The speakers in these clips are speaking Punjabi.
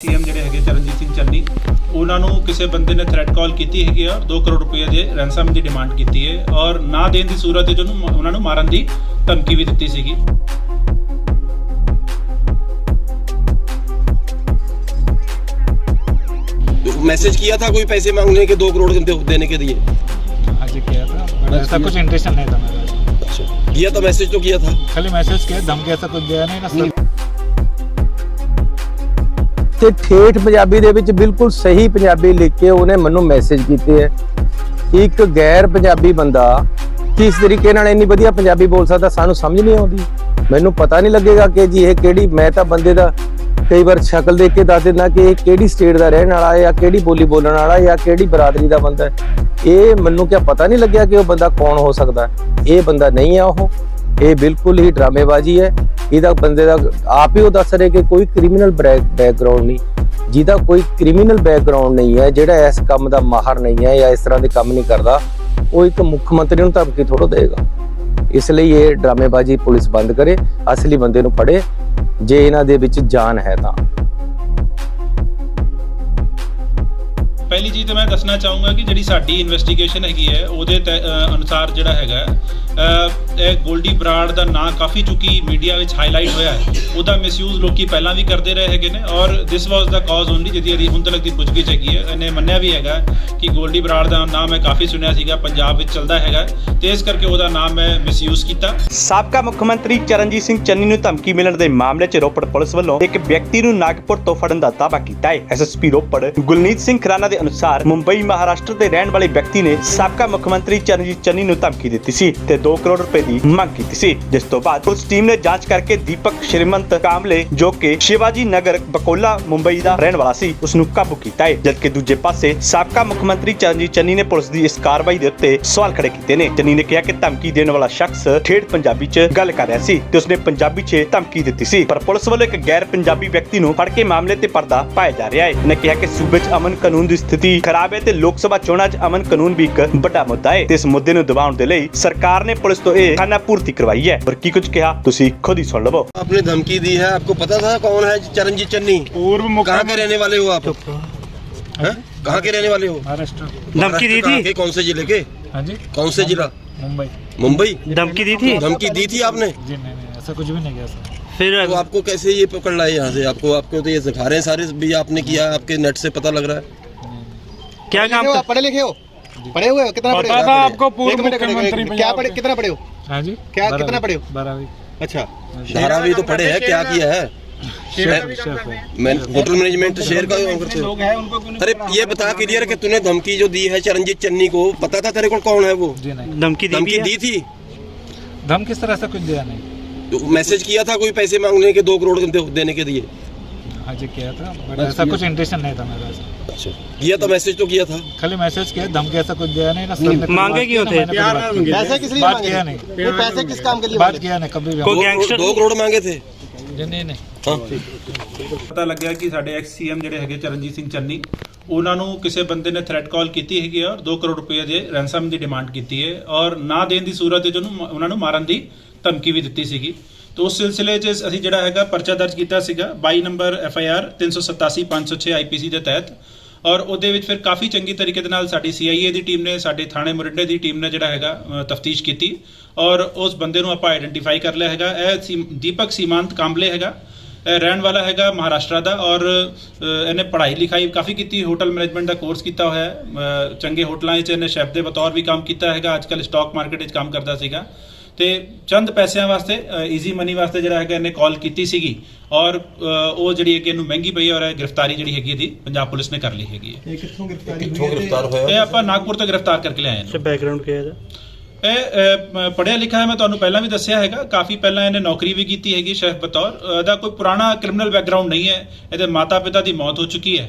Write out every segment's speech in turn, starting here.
ਸੀਐਮ ਜਿਹੜੇ ਹੈਗੇ ਚਰਨਜੀਤ ਸਿੰਘ ਚੰਨੀ ਉਹਨਾਂ ਨੂੰ ਕਿਸੇ ਬੰਦੇ ਨੇ ਥ੍ਰੈਟ ਕਾਲ ਕੀਤੀ ਹੈਗੀ ਆ 2 ਕਰੋੜ ਰੁਪਏ ਦੇ ਰੈਂਸਮ ਦੀ ਡਿਮਾਂਡ ਕੀਤੀ ਹੈ ਔਰ ਨਾ ਦੇਣ ਦੀ ਸੂਰਤ ਵਿੱਚ ਉਹਨੂੰ ਉਹਨਾਂ ਨੂੰ ਮਾਰਨ ਦੀ ਧਮਕੀ ਵੀ ਦਿੱਤੀ ਸੀਗੀ मैसेज किया था कोई पैसे मांगने के दो करोड़ दे- देने के लिए हाँ जी किया था बट ऐसा कुछ इंटेंशन नहीं था मेरा अच्छा किया था मैसेज तो किया था खाली मैसेज किया धमकी ऐसा कुछ दिया नहीं ना सर ਤੇ ਠੇਠ ਪੰਜਾਬੀ ਦੇ ਵਿੱਚ ਬਿਲਕੁਲ ਸਹੀ ਪੰਜਾਬੀ ਲਿਖ ਕੇ ਉਹਨੇ ਮੈਨੂੰ ਮੈਸੇਜ ਕੀਤੇ ਹੈ। ਇੱਕ ਗੈਰ ਪੰਜਾਬੀ ਬੰਦਾ ਕਿਸ ਤਰੀਕੇ ਨਾਲ ਇੰਨੀ ਵਧੀਆ ਪੰਜਾਬੀ ਬੋਲ ਸਕਦਾ ਸਾਨੂੰ ਸਮਝ ਨਹੀਂ ਆਉਂਦੀ। ਮੈਨੂੰ ਪਤਾ ਨਹੀਂ ਲੱਗੇਗਾ ਕਿ ਜੀ ਇਹ ਕਿਹੜੀ, ਮੈਂ ਤਾਂ ਬੰਦੇ ਦਾ ਕਈ ਵਾਰ ਸ਼ਕਲ ਦੇਖ ਕੇ ਦੱਸ ਦਿੰਦਾ ਕਿ ਇਹ ਕਿਹੜੀ ਸਟੇਟ ਦਾ ਰਹਿਣ ਵਾਲਾ ਹੈ ਜਾਂ ਕਿਹੜੀ ਬੋਲੀ ਬੋਲਣ ਵਾਲਾ ਹੈ ਜਾਂ ਕਿਹੜੀ ਬਰਾਦਰੀ ਦਾ ਬੰਦਾ ਹੈ। ਇਹ ਮੈਨੂੰ ਕਿਆ ਪਤਾ ਨਹੀਂ ਲੱਗਿਆ ਕਿ ਉਹ ਬੰਦਾ ਕੌਣ ਹੋ ਸਕਦਾ। ਇਹ ਬੰਦਾ ਨਹੀਂ ਹੈ ਉਹ। ਇਹ ਬਿਲਕੁਲ ਹੀ ਡਰਾਮੇਬਾਜ਼ੀ ਹੈ। ਇਹਦਾ ਬੰਦੇ ਦਾ ਆਪ ਹੀ ਉਹ ਦੱਸ ਰਹੇ ਕਿ ਕੋਈ ਕ੍ਰਿਮੀਨਲ ਬੈਕਗ੍ਰਾਉਂਡ ਨਹੀਂ। ਜਿਹਦਾ ਕੋਈ ਕ੍ਰਿਮੀਨਲ ਬੈਕਗ੍ਰਾਉਂਡ ਨਹੀਂ ਹੈ, ਜਿਹੜਾ ਇਸ ਕੰਮ ਦਾ ਮਾਹਰ ਨਹੀਂ ਹੈ ਜਾਂ ਇਸ ਤਰ੍ਹਾਂ ਦੇ ਕੰਮ ਨਹੀਂ ਕਰਦਾ, ਉਹ ਇੱਕ ਮੁੱਖ ਮੰਤਰੀ ਨੂੰ ਧਮਕੀ ਥੋੜੋ ਦੇਗਾ ਇਸ ਲਈ ਇਹ ਡਰਾਮੇਬਾਜ਼ੀ ਪੁਲਿਸ ਬੰਦ ਕਰੇ, ਅਸਲੀ ਬੰਦੇ ਨੂੰ ਫੜੇ, ਜੇ ਇਹਨਾਂ ਦੇ ਵਿੱਚ ਜਾਨ ਹੈ ਤਾਂ। ਪਹਿਲੀ ਚੀਜ਼ ਤਾਂ ਮੈਂ ਦੱਸਣਾ ਚਾਹੂੰਗਾ ਕਿ ਜਿਹੜੀ ਸਾਡੀ ਇਨਵੈਸਟੀਗੇਸ਼ਨ ਹੈਗੀ ਹੈ, ਉਹਦੇ ਅਨੁਸਾਰ ਜਿਹੜਾ ਹੈਗਾ ਅ, ਗੋਲਡੀ ਬਰਾੜ ਦਾ ਨਾਂ ਕਾਫੀ ਚੁੱਕੀ ਮੀਡੀਆ ਵਿੱਚ ਹਾਈਲਾਈਟ ਹੋਇਆ ਹੈ। ਉਹਦਾ ਮਿਸਯੂਜ਼ ਲੋਕੀ ਪਹਿਲਾਂ ਵੀ ਕਰਦੇ ਰਹੇ ਹੈਗੇ ਨੇ ਔਰ ਦਿਸ ਵਾਸ ਦਾ ਕਾਜ਼ ਓਨਲੀ ਜਿਹਦੀ ਇਹਦੀ ਹੁਣ ਤੱਕ ਦੀ ਪੁੱਛਗਿੱਛ ਹੈਗੀ ਹੈ। ਇਹਨੇ ਮੰਨਿਆ ਵੀ ਹੈਗਾ ਕਿ ਗੋਲਡੀ ਬਰਾੜ ਦਾ ਨਾਮ ਮੈਂ ਕਾਫੀ ਸੁਣਿਆ ਸੀਗਾ ਪੰਜਾਬ ਵਿੱਚ ਚੱਲਦਾ ਹੈਗਾ ਤੇ ਇਸ ਕਰਕੇ ਉਹਦਾ ਨਾਮ ਮੈਂ ਮਿਸਯੂਜ਼ ਕੀਤਾ। ਸਾਬਕਾ ਮੁੱਖ ਮੰਤਰੀ ਚਰਨਜੀਤ ਸਿੰਘ ਚੰਨੀ ਨੂੰ ਧਮਕੀ ਮਿਲਣ ਦੇ ਮਾਮਲੇ 'ਚ ਰੋਪੜ ਪੁਲਿਸ ਵੱਲੋਂ ਇੱਕ ਵਿਅਕਤੀ ਨੂੰ ਨਾਗਪੁਰ ਤੋਂ ਫੜਨ ਦਾ ਦਾਅਵਾ ਕੀਤਾ ਹੈ। ਐਸਐਸਪੀ ਰੋਪੜ ਗੁਲਨੀਤ ਸਿੰਘ ਖਰਾਨਾ ਦੇ ਅਨੁਸਾਰ ਮੁੰਬਈ ਮਹਾਰਾਸ਼ਟਰ ਦੇ ਰਹਿਣ ਵਾਲੇ ਵਿਅਕਤੀ ਨੇ ਸਾਬਕਾ ਮੁੱਖ ਮੰਤਰੀ ਚਰਨਜੀਤ ਚੰਨੀ ਨੂੰ ਧਮਕੀ ਦਿੱਤੀ ਸੀ ਤੇ 2 ਕਰੋੜ ਰੁਪਏ ਦੀ ਮੰਗ ਕੀਤੀ ਸੀ। ਜਿਸ ਤੋਂ ਬਾਅਦ ਪੁਲਿਸ ਟੀਮ ਨੇ ਜਾਂਚ ਕਰਕੇ ਦੀਪਕ, ਸ਼੍ਰੀਮੰਤ, ਕਾਮਲੇ ਜੋ ਕਿ ਸ਼ਿਵਾਜੀ ਨਗਰ, ਬਕੋਲਾ, ਮੁੰਬਈ ਦਾ ਰਹਿਣ ਵਾਲਾ ਸੀ ਉਸ ਨੂੰ ਕਾਬੂ ਕੀਤਾ ਹੈ। ਜਦਕਿ ਦੂਜੇ ਪਾਸੇ ਸਾਬਕਾ ਮੁੱਖ ਮੰਤਰੀ ਚਰਨਜੀਤ ਚੰਨੀ ਨੇ ਪੁਲਿਸ ਦੀ ਇਸ ਕਾਰਵਾਈ ਦੇ ਉੱਤੇ ਸਵਾਲ ਖੜੇ ਕੀਤੇ ਨੇ। ਚੰਨੀ ਨੇ ਕਿਹਾ ਕਿ ਧਮਕੀ ਦੇਣ ਵਾਲਾ ਸ਼ਖਸ ਠੇਠ ਪੰਜਾਬੀ 'ਚ ਗੱਲ ਕਰ ਰਿਹਾ ਸੀ ਤੇ ਉਸਨੇ ਪੰਜਾਬੀ 'ਚ ਧਮਕੀ ਦਿੱਤੀ ਸੀ। ਪਰ ਪੁਲਿਸ ਵੱਲੋਂ ਇੱਕ ਗੈਰ ਪੰਜਾਬੀ ਵਿਅਕਤੀ ਨੂੰ ਫੜ ਕੇ ਮਾਮਲੇ ਤੇ ਪਰਦਾ ਪਾਇਆ ਜਾ ਰਿਹਾ ਹੈ। ਉਹਨੇ ਕਿਹਾ ਕਿ ਸੂਬੇ 'ਚ ਅਮਨ ਕਾਨੂੰਨ ਦੀ ਸਥਿਤੀ ਖਰਾਬ ਹੈ ਤੇ ਲੋਕ ਸਭਾ ਚੋਣਾਂ 'ਚ ਅਮਨ ਕਾਨੂੰਨ ਵੀ ਇੱਕ ਵੱਡਾ ਮੁੱਦਾ ਹੈ। ਤੇ ਇਸ ਮੁੱਦੇ ਨੂੰ ਦਬਾਉਣ ਦੇ ਲਈ ਸਰਕਾਰ ਨੇ ਪੁਲਿਸ ਤੋਂ ਇਹ ਖਾਨਾ ਪੂਰਤੀ ਕਰਵਾਈ ਹੈ ਪਰ ਕੀ ਕੁਝ ਕਿਹਾ ਤੁਸੀਂ ਖੁਦ ਹੀ ਸੁਣ ਲਵੋ आपने धमकी दी है आपको पता था कौन है चरणजीत चन्नी पूर्व कहाँ के रहने वाले हो आप हैं? कहाँ के रहने वाले हो महाराष्ट्र धमकी दी महाराष्ट्र कहाँ थी? के कौन से जिले के हाँ जी कौन से जिला मुंबई मुंबई ਧਮਕੀ ਦੀ थी धमकी दी थी आपने जी नहीं नहीं ऐसा कुछ भी नहीं किया सर फिर तो आपको कैसे ये पकड़ लाए यहाँ से आपको आपको तो ये सिखा रहे हैं सारे भी आपने किया आपके नेट से पता लग रहा है क्या काम लिखे हो आप पढ़े लिखे हो पढ़े हुए हो कितना पता पढ़े हो था आपको पूर्व एक मिनट, एक मिनट, मुख्यमंत्री एक मिनट, क्या पंजाब पढ़े के। कितना पढ़े हो हाँ जी? क्या- बारहवीं- कितना पढ़े हो? बारहवीं। अच्छा। धारा तो पढ़े हैं क्या किया है? शेफ शेफ मैं होटल मैनेजमेंट शेयर का काम करते हो। अरे ये बता क्लियर कि तूने धमकी जो दी है चरणजीत चन्नी को पता था तेरे को कौन है वो? जी नहीं। धमकी धमकी दी थी। धम किस तरह से कुछ दिया नहीं। तो मैसेज किया था कोई पैसे मांगने के दो करोड़ दे- देने के लिए? हाँ जी किया था बट ऐसा कुछ इंटेंशन नहीं था मेरा ऐसा अच्छा किया था मैसेज तो किया था खाली मैसेज किया धमकी ऐसा कुछ दिया नहीं ना सर ने मांगे क्यों थे? पैसे किस लिए बात मांगे किया थे? नहीं ये पैसे किस काम के लिए बात मांगे किया नहीं कभी भी कोई दो- गैंगस्टर- दो करोड़ मांगे थे जी नहीं नहीं हाँ ਪਤਾ ਲੱਗਿਆ ਕਿ ਸਾਡੇ ਐਕਸ ਸੀਐਮ ਜਿਹੜੇ ਹੈਗੇ ਚਰਨਜੀਤ ਸਿੰਘ ਚੰਨੀ ਉਹਨਾਂ ਨੂੰ ਕਿਸੇ ਬੰਦੇ ਨੇ ਥ੍ਰੈਟ ਕਾਲ ਕੀਤੀ ਹੈਗੀ ਆ ਔਰ 2 ਕਰੋੜ ਰੁਪਏ ਦੇ ਰੈਂਸਮ ਦੀ ਡਿਮਾਂਡ ਕੀਤੀ ਹੈ ਔਰ ਨਾ ਦੇਣ ਦੀ ਸੂਰਤ ਵਿੱਚ ਉਹਨੂੰ ਉਹਨਾਂ ਨੂੰ ਮਾਰਨ ਦੀ ਧਮਕੀ ਵੀ ਦਿੱਤੀ ਸੀਗੀ ਤੇ ਉਸ ਸਿਲਸਿਲੇ 'ਚ ਅਸੀਂ ਜਿਹੜਾ ਹੈਗਾ ਪਰਚਾ ਦਰਜ ਕੀਤਾ ਸੀਗਾ 22 number F I R 387 506 IPC ਦੇ ਤਹਿਤ ਔਰ ਉਹਦੇ ਵਿੱਚ ਫਿਰ ਕਾਫੀ ਚੰਗੀ ਤਰੀਕੇ ਦੇ ਨਾਲ ਸਾਡੀ ਸੀਆਈਏ ਦੀ ਟੀਮ ਨੇ, ਸਾਡੇ ਥਾਣੇ ਮੁਰਿੰਡੇ ਦੀ ਟੀਮ ਨੇ ਜਿਹੜਾ ਹੈਗਾ ਤਫਤੀਸ਼ ਕੀਤੀ ਔਰ ਉਸ ਬੰਦੇ ਨੂੰ ਆਪਾਂ ਆਇਡੈਂਟੀਫਾਈ ਕਰ ਲਿਆ ਹੈਗਾ। ਇਹ ਸੀ- ਦੀਪਕ ਸੀਮਾਂਤ ਕਾਂਬਲੇ ਹੈਗਾ। ਇਹ ਰਹਿਣ ਵਾਲਾ ਹੈਗਾ ਮਹਾਰਾਸ਼ਟਰ ਦਾ ਔਰ ਇਹਨੇ ਪੜ੍ਹਾਈ ਲਿਖਾਈ ਕਾਫੀ ਕੀਤੀ, ਹੋਟਲ ਮੈਨੇਜਮੈਂਟ ਦਾ ਕੋਰਸ ਕੀਤਾ ਹੋਇਆ ਹੈ। ਚੰਗੇ ਹੋਟਲਾਂ 'ਚ ਇਹਨੇ ਸ਼ੈਫ ਦੇ ਬਤੌਰ ਵੀ ਕੰਮ ਕੀਤਾ ਹੈਗਾ। ਅੱਜਕੱਲ ਸਟਾਕ ਮਾਰਕੀਟ 'ਚ ਕੰਮ ਕਰਦਾ ਸੀਗਾ। ਤੇ ਚੰਦ ਪੈਸਿਆਂ ਵਾਸਤੇ ਈਜ਼ੀ ਮਨੀ ਵਾਸਤੇ ਜਿਹੜਾ ਹੈਗਾ ਇਹਨੇ ਕਾਲ ਕੀਤੀ ਸੀਗੀ। ਔਰ ਉਹ ਜਿਹੜੀ ਹੈ ਕਿ ਇਹਨੂੰ ਮਹਿੰਗੀ ਪਈ ਔਰ ਗ੍ਰਿਫਤਾਰੀ ਜਿਹੜੀ ਹੈਗੀ ਇਹਦੀ ਪੰਜਾਬ ਪੁਲਿਸ ਨੇ ਕਰ ਲਈ ਹੈਗੀ ਇਹ ਕਿੱਥੋਂ ਗ੍ਰਿਫਤਾਰੀ ਹੋਇਆ? ਇਹ ਆਪਾਂ ਨਾਗਪੁਰ ਤੋਂ ਗ੍ਰਿਫਤਾਰ ਕਰਕੇ ਲਿਆਏ ਨੇ ਬੈਕਗ੍ਰਾਉਂਡ ਕਿਹਾ ਇਹਦਾ? ਇਹ ਪੜਿਆ ਲਿਖਿਆ ਹੈ ਮੈਂ ਤੁਹਾਨੂੰ ਪਹਿਲਾਂ ਵੀ ਦੱਸਿਆ ਹੈਗਾ। ਕਾਫੀ ਪਹਿਲਾਂ ਇਹਨੇ ਨੌਕਰੀ ਵੀ ਕੀਤੀ ਹੈਗੀ ਸ਼ੈਫ ਬਤੌਰ ਕੋਈ ਪੁਰਾਣਾ ਕ੍ਰਿਮੀਨਲ ਬੈਕਗ੍ਰਾਉਂਡ ਨਹੀਂ ਹੈ। ਇਹਦੇ ਮਾਤਾ-ਪਿਤਾ ਦੀ ਮੌਤ ਹੋ ਚੁੱਕੀ ਹੈ।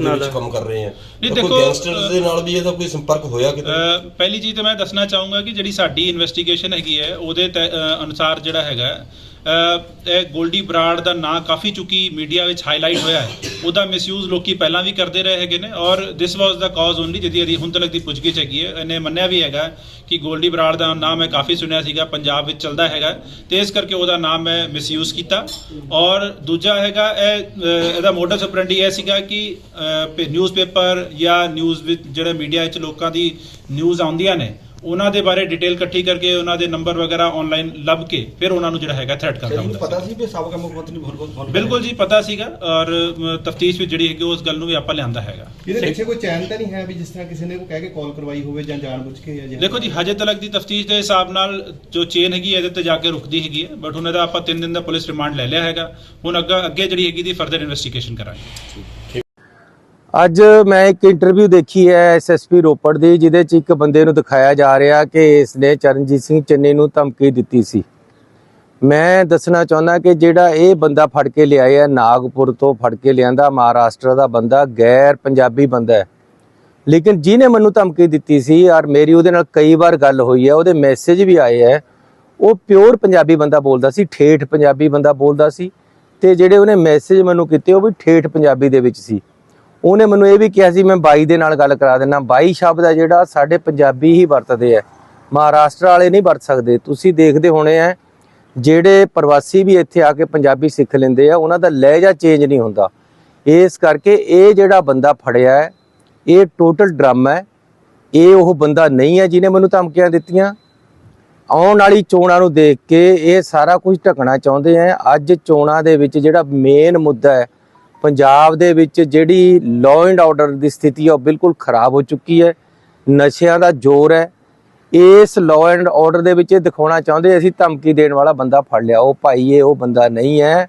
ਦੇ ਵਿੱਚ ਕੰਮ ਕਰ ਰਹੇ ਆ ਨਹੀਂ, ਦੇਖੋ, ਗੈਂਗਸਟਰ ਦੇ ਨਾਲ ਵੀ ਇਹਦਾ ਕੋਈ ਸੰਪਰਕ ਹੋਇਆ ਕਿਤੇ? ਪਹਿਲੀ ਚੀਜ਼ ਤਾਂ ਮੈਂ ਦੱਸਣਾ ਚਾਹੂੰਗਾ ਕਿ ਜਿਹੜੀ ਸਾਡੀ ਇਨਵੈਸਟੀਗੇਸ਼ਨ ਹੈਗੀ ਹੈ ਉਹਦੇ ਅਨੁਸਾਰ ਜਿਹੜਾ ਹੈਗਾ ਅ, ਇਹ ਗੋਲਡੀ ਬਰਾੜ ਦਾ ਨਾਂ ਕਾਫੀ ਚੁੱਕੀ ਮੀਡੀਆ ਵਿੱਚ ਹਾਈਲਾਈਟ ਹੋਇਆ ਹੈ। ਉਹਦਾ ਮਿਸਯੂਜ਼ ਲੋਕੀ ਪਹਿਲਾਂ ਵੀ ਕਰਦੇ ਰਹੇ ਹੈਗੇ ਨੇ ਔਰ ਦਿਸ ਵਾਸ ਦਾ ਕਾਜ਼ ਓਨਲੀ ਜਿਹਦੀ ਇਹਦੀ ਹੁਣ ਤੱਕ ਦੀ ਪੁੱਛਗਿੱਛ ਹੈਗੀ ਹੈ। ਇਹਨੇ ਮੰਨਿਆ ਵੀ ਹੈਗਾ ਕਿ ਗੋਲਡੀ ਬਰਾੜ ਦਾ ਨਾਮ ਮੈਂ ਕਾਫੀ ਸੁਣਿਆ ਸੀਗਾ ਪੰਜਾਬ ਵਿੱਚ ਚੱਲਦਾ ਹੈਗਾ। ਤੇ ਇਸ ਕਰਕੇ ਉਹਦਾ ਨਾਮ ਮੈਂ ਮਿਸਯੂਜ਼ ਕੀਤਾ। ਔਰ ਦੂਜਾ ਹੈਗਾ ਇਹ ਇਹਦਾ ਮੋਡਸ ਆਪਰੈਂਡੀ ਇਹ ਸੀਗਾ ਕਿ ਨਿਊਜ਼ਪੇਪਰ ਜਾਂ ਨਿਊਜ਼ ਵਿੱਚ ਜਿਹੜੇ ਮੀਡੀਆ ਵਿੱਚ ਲੋਕਾਂ ਦੀ ਨਿਊਜ਼ ਆਉਂਦੀਆਂ ਨੇ ਉਹਨਾਂ ਦੇ ਬਾਰੇ ਡਿਟੇਲ ਇਕੱਠੀ ਕਰਕੇ ਉਹਨਾਂ ਦੇ ਨੰਬਰ ਵਗੈਰਾ ਆਨਲਾਈਨ ਲੱਭ ਕੇ ਫਿਰ ਉਹਨਾਂ ਨੂੰ ਜਿਹੜਾ ਹੈਗਾ ਥ੍ਰੈਟ ਕਰਦਾ ਹੁੰਦਾ। ਪਤਾ ਸੀ ਵੀ ਸਾਬਕਾ ਮੁੱਖ ਮੰਤਰੀ ਬਹੁਤ ਬਿਲਕੁਲ ਜੀ ਪਤਾ ਸੀਗਾ ਔਰ ਤਫਤੀਸ਼ ਵਿੱਚ ਜਿਹੜੀ ਹੈਗੀ ਉਸ ਗੱਲ ਨੂੰ ਵੀ ਆਪਾਂ ਲਿਆਂਦਾ ਹੈਗਾ। ਇਹਦੇ ਪਿੱਛੇ ਕੋਈ ਚੈਨ ਤਾਂ ਨਹੀਂ ਹੈ ਵੀ ਜਿਸ ਤਰ੍ਹਾਂ ਕਿਸੇ ਨੇ ਕੋਈ ਕਹਿ ਕੇ ਕਾਲ ਕਰਵਾਈ ਹੋਵੇ ਜਾਂ ਜਾਣਬੁੱਝ ਕੇ ਜਾਂ ਦੇਖੋ ਜੀ ਹਜੇ ਤੱਕ ਦੀ ਤਫਤੀਸ਼ ਦੇ ਹਿਸਾਬ ਨਾਲ ਜੋ ਚੇਨ ਹੈਗੀ ਹੈ, ਇਹਦੇ ਤੇ ਜਾ ਕੇ ਰੁਕਦੀ ਹੈਗੀ ਹੈ ਬਟ ਹੁਣ ਇਹਦਾ ਆਪਾਂ 3 ਦਿਨ ਦਾ ਪੁਲਿਸ ਰਿਮਾਂਡ ਲੈ ਲਿਆ ਹੈਗਾ। ਹੁਣ ਅੱਗੇ ਅੱਗੇ ਜਿਹੜੀ ਹੈਗੀ ਦੀ ਫਰਦਰ ਇਨਵੈਸਟੀਗੇਸ਼ਨ ਕਰਾਂਗੇ। ਅੱਜ ਮੈਂ ਇੱਕ ਇੰਟਰਵਿਊ ਦੇਖੀ ਹੈ ਐਸਐਸਪੀ ਰੋਪੜ ਦੀ, ਜਿਹਦੇ 'ਚ ਇੱਕ ਬੰਦੇ ਨੂੰ ਦਿਖਾਇਆ ਜਾ ਰਿਹਾ ਕਿ ਇਸ ਨੇ ਚਰਨਜੀਤ ਸਿੰਘ ਚੰਨੀ ਨੂੰ ਧਮਕੀ ਦਿੱਤੀ ਸੀ। ਮੈਂ ਦੱਸਣਾ ਚਾਹੁੰਦਾ ਕਿ ਜਿਹੜਾ ਇਹ ਬੰਦਾ ਫੜ ਕੇ ਲਿਆਇਆ ਨਾਗਪੁਰ ਤੋਂ ਫੜ ਕੇ ਲਿਆਂਦਾ, ਮਹਾਰਾਸ਼ਟਰ ਦਾ ਬੰਦਾ, ਗੈਰ ਪੰਜਾਬੀ ਬੰਦਾ ਹੈ। ਲੇਕਿਨ ਜਿਹਨੇ ਮੈਨੂੰ ਧਮਕੀ ਦਿੱਤੀ ਸੀ, ਔਰ ਮੇਰੀ ਉਹਦੇ ਨਾਲ ਕਈ ਵਾਰ ਗੱਲ ਹੋਈ ਹੈ, ਉਹਦੇ ਮੈਸੇਜ ਵੀ ਆਏ ਹੈ, ਉਹ ਪਿਓਰ ਪੰਜਾਬੀ ਬੰਦਾ ਬੋਲਦਾ ਸੀ, ਠੇਠ ਪੰਜਾਬੀ ਬੰਦਾ ਬੋਲਦਾ ਸੀ, ਤੇ ਜਿਹੜੇ ਉਹਨੇ ਮੈਸੇਜ ਮੈਨੂੰ ਕੀਤੇ, ਉਹ ਵੀ ਠੇਠ ਪੰਜਾਬੀ ਦੇ ਵਿੱਚ ਸੀ। ਉਹਨੇ ਮੈਨੂੰ ਇਹ ਵੀ ਕਿਹਾ ਸੀ, ਮੈਂ ਬਾਈ ਦੇ ਨਾਲ ਗੱਲ ਕਰਾ ਦੇਣਾ ਬਾਈ ਸ਼ਬਦ ਆ ਜਿਹੜਾ ਸਾਡੇ ਪੰਜਾਬੀ ਹੀ ਵਰਤਦੇ ਆ। ਮਹਾਰਾਸ਼ਟਰ ਵਾਲੇ ਨਹੀਂ ਵਰਤ ਸਕਦੇ। ਤੁਸੀਂ ਦੇਖਦੇ ਹੋਣੇ ਆ, ਜਿਹੜੇ ਪ੍ਰਵਾਸੀ ਵੀ ਇੱਥੇ ਆ ਕੇ ਪੰਜਾਬੀ ਸਿੱਖ ਲੈਂਦੇ ਆ, ਉਹਨਾਂ ਦਾ ਲਹਿਜਾ ਚੇਂਜ ਨਹੀਂ ਹੁੰਦਾ। ਇਸ ਕਰਕੇ ਇਹ ਜਿਹੜਾ ਬੰਦਾ ਫੜਿਆ ਹੈ, ਇਹ ਟੋਟਲ ਡਰਮ ਹੈ। ਇਹ ਉਹ ਬੰਦਾ ਨਹੀਂ ਹੈ ਜਿਹਨੇ ਮੈਨੂੰ ਧਮਕੀਆਂ ਦਿੱਤੀਆਂ। ਆਉਣ ਵਾਲੀ ਚੋਣਾਂ ਨੂੰ ਦੇਖ ਕੇ ਇਹ ਸਾਰਾ ਕੁਝ ਢਕਣਾ ਚਾਹੁੰਦੇ ਆ। ਅੱਜ ਚੋਣਾਂ ਦੇ ਵਿੱਚ ਜਿਹੜਾ ਮੇਨ ਮੁੱਦਾ ਹੈ ਪੰਜਾਬ ਦੇ ਵਿੱਚ ਜਿਹੜੀ ਲਾਅ ਐਂਡ ਆਰਡਰ ਦੀ ਸਥਿਤੀ ਹੈ ਉਹ ਬਿਲਕੁਲ ਖਰਾਬ ਹੋ ਚੁੱਕੀ ਹੈ। ਨਸ਼ਿਆਂ ਦਾ ਜ਼ੋਰ ਹੈ। ਇਸ ਲਾਅ ਐਂਡ ਆਰਡਰ ਦੇ ਵਿੱਚ ਇਹ ਦਿਖਾਉਣਾ ਚਾਹੁੰਦੇ, ਅਸੀਂ ਧਮਕੀ ਦੇਣ ਵਾਲਾ ਬੰਦਾ ਫੜ ਲਿਆ। ਉਹ ਭਾਈ ਇਹ, ਉਹ ਬੰਦਾ ਨਹੀਂ ਹੈ।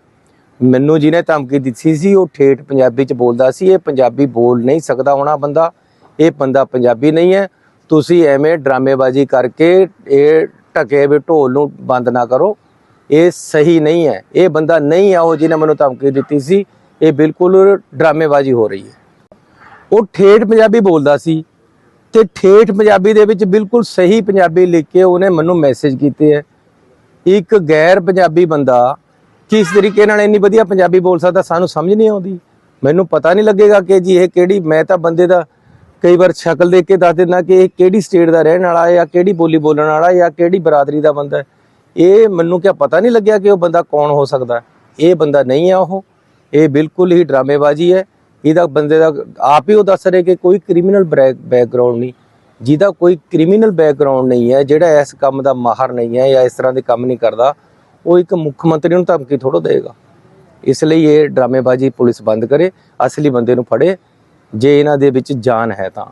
ਮੈਨੂੰ ਜਿਹਨੇ ਧਮਕੀ ਦਿੱਤੀ ਸੀ, ਉਹ ਠੇਠ ਪੰਜਾਬੀ ਚ ਬੋਲਦਾ ਸੀ। ਇਹ ਪੰਜਾਬੀ ਬੋਲ ਨਹੀਂ ਸਕਦਾ ਹੋਣਾ ਬੰਦਾ। ਇਹ ਬੰਦਾ ਪੰਜਾਬੀ ਨਹੀਂ ਹੈ। ਤੁਸੀਂ ਐਵੇਂ ਡਰਾਮੇਬਾਜ਼ੀ ਕਰਕੇ ਇਹ ਢਕੇ ਵੀ ਢੋਲ ਨੂੰ ਬੰਦ ਨਾ ਕਰੋ। ਇਹ ਸਹੀ ਨਹੀਂ ਹੈ। ਇਹ ਬੰਦਾ ਨਹੀਂ ਆ ਉਹ ਜਿਹਨੇ ਮੈਨੂੰ ਧਮਕੀ ਦਿੱਤੀ ਸੀ। ਇਹ ਬਿਲਕੁਲ ਡਰਾਮੇਬਾਜ਼ੀ ਹੋ ਰਹੀ ਹੈ। ਉਹ ਠੇਠ ਪੰਜਾਬੀ ਬੋਲਦਾ ਸੀ ਤੇ ਠੇਠ ਪੰਜਾਬੀ ਦੇ ਵਿੱਚ ਬਿਲਕੁਲ ਸਹੀ ਪੰਜਾਬੀ ਲਿਖ ਕੇ ਉਹਨੇ ਮੈਨੂੰ ਮੈਸੇਜ ਕੀਤੇ ਹੈ। ਇੱਕ ਗੈਰ ਪੰਜਾਬੀ ਬੰਦਾ ਕਿਸ ਤਰੀਕੇ ਨਾਲ ਇੰਨੀ ਵਧੀਆ ਪੰਜਾਬੀ ਬੋਲ ਸਕਦਾ ਸਾਨੂੰ ਸਮਝ ਨਹੀਂ ਆਉਂਦੀ। ਮੈਨੂੰ ਪਤਾ ਨਹੀਂ ਲੱਗੇਗਾ ਕਿ ਜੀ ਇਹ ਕਿਹੜੀ, ਮੈਂ ਤਾਂ ਬੰਦੇ ਦਾ ਕਈ ਵਾਰ ਸ਼ਕਲ ਦੇਖ ਕੇ ਦੱਸ ਦਿੰਦਾ ਕਿ ਇਹ ਕਿਹੜੀ ਸਟੇਟ ਦਾ ਰਹਿਣ ਵਾਲਾ ਹੈ ਜਾਂ ਕਿਹੜੀ ਬੋਲੀ ਬੋਲਣ ਵਾਲਾ ਜਾਂ ਕਿਹੜੀ ਬਰਾਦਰੀ ਦਾ ਬੰਦਾ ਹੈ। ਇਹ ਮੈਨੂੰ ਕਿਆ ਪਤਾ ਨਹੀਂ ਲੱਗਿਆ ਕਿ ਉਹ ਬੰਦਾ ਕੌਣ ਹੋ ਸਕਦਾ। ਇਹ ਬੰਦਾ ਨਹੀਂ ਹੈ ਉਹ। ਇਹ ਬਿਲਕੁਲ ਹੀ ਡਰਾਮੇਬਾਜ਼ੀ ਹੈ। ਇਹਦਾ ਬੰਦੇ ਦਾ ਆਪ ਹੀ ਉਹ ਦੱਸ ਰਹੇ ਕਿ ਕੋਈ ਕ੍ਰਿਮੀਨਲ ਬੈਕਗ੍ਰਾਉਂਡ ਨਹੀਂ। ਜਿਹਦਾ ਕੋਈ ਕ੍ਰਿਮੀਨਲ ਬੈਕਗ੍ਰਾਉਂਡ ਨਹੀਂ ਹੈ, ਜਿਹੜਾ ਇਸ ਕੰਮ ਦਾ ਮਾਹਰ ਨਹੀਂ ਹੈ ਜਾਂ ਇਸ ਤਰ੍ਹਾਂ ਦੇ ਕੰਮ ਨਹੀਂ ਕਰਦਾ, ਉਹ ਇੱਕ ਮੁੱਖ ਮੰਤਰੀ ਨੂੰ ਧਮਕੀ ਥੋੜੋ ਦੇਗਾ ਇਸ ਲਈ ਇਹ ਡਰਾਮੇਬਾਜ਼ੀ ਪੁਲਿਸ ਬੰਦ ਕਰੇ, ਅਸਲੀ ਬੰਦੇ ਨੂੰ ਫੜੇ, ਜੇ ਇਹਨਾਂ ਦੇ ਵਿੱਚ ਜਾਨ ਹੈ ਤਾਂ।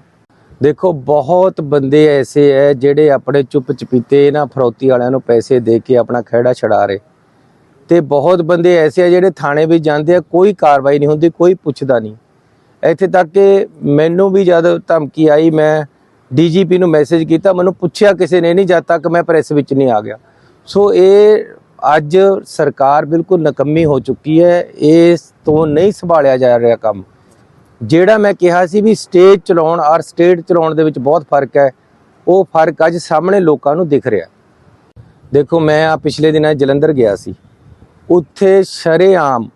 ਦੇਖੋ, ਬਹੁਤ ਬੰਦੇ ਐਸੇ ਹੈ ਜਿਹੜੇ ਆਪਣੇ ਚੁੱਪ ਚਪੀਤੇ ਇਹਨਾਂ ਫਰੌਤੀ ਵਾਲਿਆਂ ਨੂੰ ਪੈਸੇ ਦੇ ਕੇ ਆਪਣਾ ਖਹਿੜਾ ਛਡਾ ਰਹੇ। ਤੇ ਬਹੁਤ ਬੰਦੇ ਐਸੇ ਆ ਜਿਹੜੇ ਥਾਣੇ ਵਿੱਚ ਜਾਂਦੇ ਆ, ਕੋਈ ਕਾਰਵਾਈ ਨਹੀਂ ਹੁੰਦੀ, ਕੋਈ ਪੁੱਛਦਾ ਨਹੀਂ। ਇੱਥੇ ਤੱਕ ਕਿ ਮੈਨੂੰ ਵੀ ਜਦ ਧਮਕੀ ਆਈ, ਮੈਂ ਡੀਜੀਪੀ ਨੂੰ ਮੈਸੇਜ ਕੀਤਾ, ਮੈਨੂੰ ਪੁੱਛਿਆ ਕਿਸੇ ਨੇ ਨਹੀਂ, ਜਦ ਤੱਕ ਮੈਂ ਪ੍ਰੈਸ ਵਿੱਚ ਨਹੀਂ ਆ ਗਿਆ। ਸੋ ਇਹ ਅੱਜ ਸਰਕਾਰ ਬਿਲਕੁਲ ਨਕੰਮੀ ਹੋ ਚੁੱਕੀ ਹੈ, ਇਸ ਤੋਂ ਨਹੀਂ ਸੰਭਾਲਿਆ ਜਾ ਰਿਹਾ ਕੰਮ। ਜਿਹੜਾ ਮੈਂ ਕਿਹਾ ਸੀ ਵੀ ਸਟੇਜ ਚਲਾਉਣ ਔਰ ਸਟੇਟ ਚਲਾਉਣ ਦੇ ਵਿੱਚ ਬਹੁਤ ਫ਼ਰਕ ਹੈ, ਉਹ ਫ਼ਰਕ ਅੱਜ ਸਾਹਮਣੇ ਲੋਕਾਂ ਨੂੰ ਦਿਖ ਰਿਹਾ। ਦੇਖੋ, ਮੈਂ ਆ ਪਿਛਲੇ ਦਿਨਾਂ ਜਲੰਧਰ ਗਿਆ ਸੀ। ਉੱਥੇ ਸ਼ਰੇਆਮ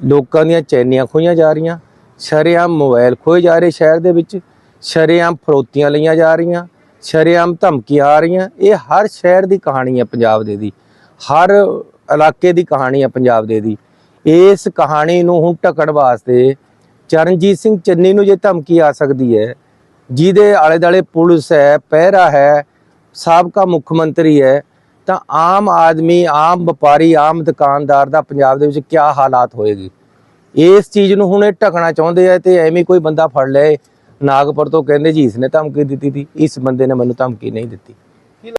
ਲੋਕਾਂ ਦੀਆਂ ਚੈਨੀਆਂ ਖੋਈਆਂ ਜਾ ਰਹੀਆਂ, ਸ਼ਰੇਆਮ ਮੋਬਾਈਲ ਖੋਏ ਜਾ ਰਹੇ ਸ਼ਹਿਰ ਦੇ ਵਿੱਚ, ਸ਼ਰੇਆਮ ਫਰੋਤੀਆਂ ਲਈਆਂ ਜਾ ਰਹੀਆਂ, ਸ਼ਰੇਆਮ ਧਮਕੀਆਂ ਆ ਰਹੀਆਂ। ਇਹ ਹਰ ਸ਼ਹਿਰ ਦੀ ਕਹਾਣੀ ਹੈ ਪੰਜਾਬ ਦੇ ਦੀ, ਹਰ ਇਲਾਕੇ ਦੀ ਕਹਾਣੀ ਹੈ ਪੰਜਾਬ ਦੇ ਦੀ। ਇਸ ਕਹਾਣੀ ਨੂੰ ਹੁਣ ਢਕਣ ਵਾਸਤੇ ਚਰਨਜੀਤ ਸਿੰਘ ਚੰਨੀ ਨੂੰ ਜੇ ਧਮਕੀ ਆ ਸਕਦੀ ਹੈ, ਜਿਹਦੇ ਆਲੇ ਦਾਲੇ ਪੁਲਿਸ ਹੈ, ਪਹਿਰਾ ਹੈ, ਸਾਬਕਾ ਮੁੱਖ ਮੰਤਰੀ ਹੈ ਤਾਂ ਆਮ ਆਦਮੀ, ਆਮ ਵਪਾਰੀ, ਆਮ ਦੁਕਾਨਦਾਰ ਦਾ ਪੰਜਾਬ ਦੇ ਵਿੱਚ ਕੀ ਹਾਲਾਤ ਹੋਏਗੀ? ਇਸ ਚੀਜ਼ ਨੂੰ ਹੁਣ ਇਹ ਢਕਣਾ ਚਾਹੁੰਦੇ ਆ ਤੇ ਐਵੇਂ ਕੋਈ ਬੰਦਾ ਫੜ ਲਏ। ਨਾਗਪੁਰ ਤੋਂ ਕਹਿੰਦੇ ਜੀ ਇਸਨੇ ਧਮਕੀ ਦਿੱਤੀ ਸੀ, ਇਸ ਬੰਦੇ ਨੇ ਮੈਨੂੰ ਧਮਕੀ ਨਹੀਂ ਦਿੱਤੀ।